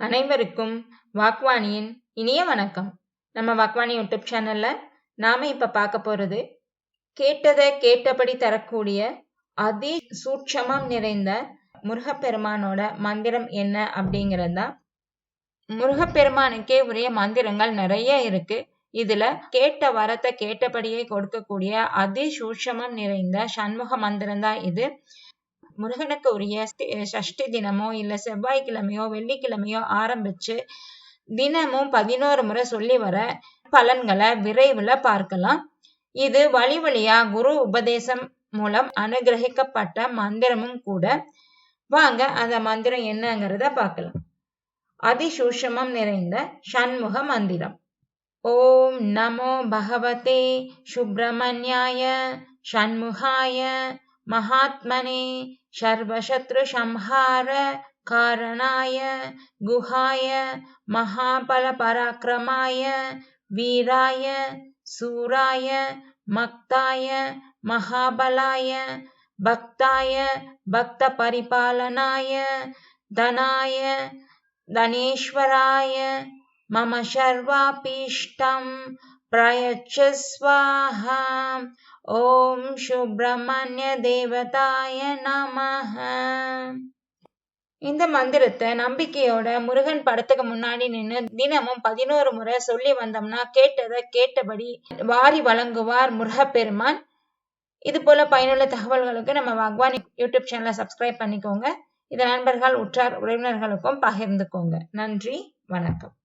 அனைவருக்கும் வாக்வாணியின் இனிய வணக்கம். நம்ம வாக்வாணி யூடியூப் சேனல்ல நாம இப்ப பார்க்க போறது கேட்டதை கேட்டபடி தரக்கூடிய அதி சூட்சமம் நிறைந்த முருகப்பெருமானோட மந்திரம் என்ன அப்படிங்கிறதா. முருகப்பெருமானுக்கே உரிய மந்திரங்கள் நிறைய இருக்கு. இதுல கேட்ட வரத்தை கேட்டபடியே கொடுக்கக்கூடிய அதி சூட்சமம் நிறைந்த சண்முக மந்திரம் தான் இது. முருகனுக்கு உரிய சஷ்டி தினமோ இல்ல செவ்வாய்க்கிழமையோ வெள்ளிக்கிழமையோ ஆரம்பிச்சு தினமும் பதினோரு முறை சொல்லி வர பலன்களை விரைவில் பார்க்கலாம். இது வழி வழியா குரு உபதேசம் மூலம் அனுகிரகிக்கப்பட்ட மந்திரமும் கூட. வாங்க அந்த மந்திரம் என்னங்கிறத பார்க்கலாம். அதிசூஷமம் நிறைந்த சண்முக மந்திரம். ஓம் நமோ பகவதே சுப்பிரமணியாய ஷண்முகாய महात्मने सर्वशत्रुसंहार कारणाय गुहाय महाबलपराक्रमाय वीराय सूराय मक्ताय महाबलाय भक्ताय भक्तपरिपालनाय धनाय धनेश्वराय मम सर्वापीष्टं प्रयच्छ स्वाहा ஓம் சுப்பிரமணிய தேவதாய நமஹ இந்த மந்திரத்தை நம்பிக்கையோட முருகன் படத்துக்கு முன்னாடி நின்று தினமும் பதினோரு முறை சொல்லி வந்தோம்னா கேட்டதை கேட்டபடி வாரி வழங்குவார் முருகப்பெருமான். இது போல பயனுள்ள தகவல்களுக்கு நம்ம பகவான் யூடியூப் சேனலை சப்ஸ்கிரைப் பண்ணிக்கோங்க. இதை நண்பர்கள் உற்றார் உறவினர்களுக்கும் பகிர்ந்துக்கோங்க. நன்றி வணக்கம்.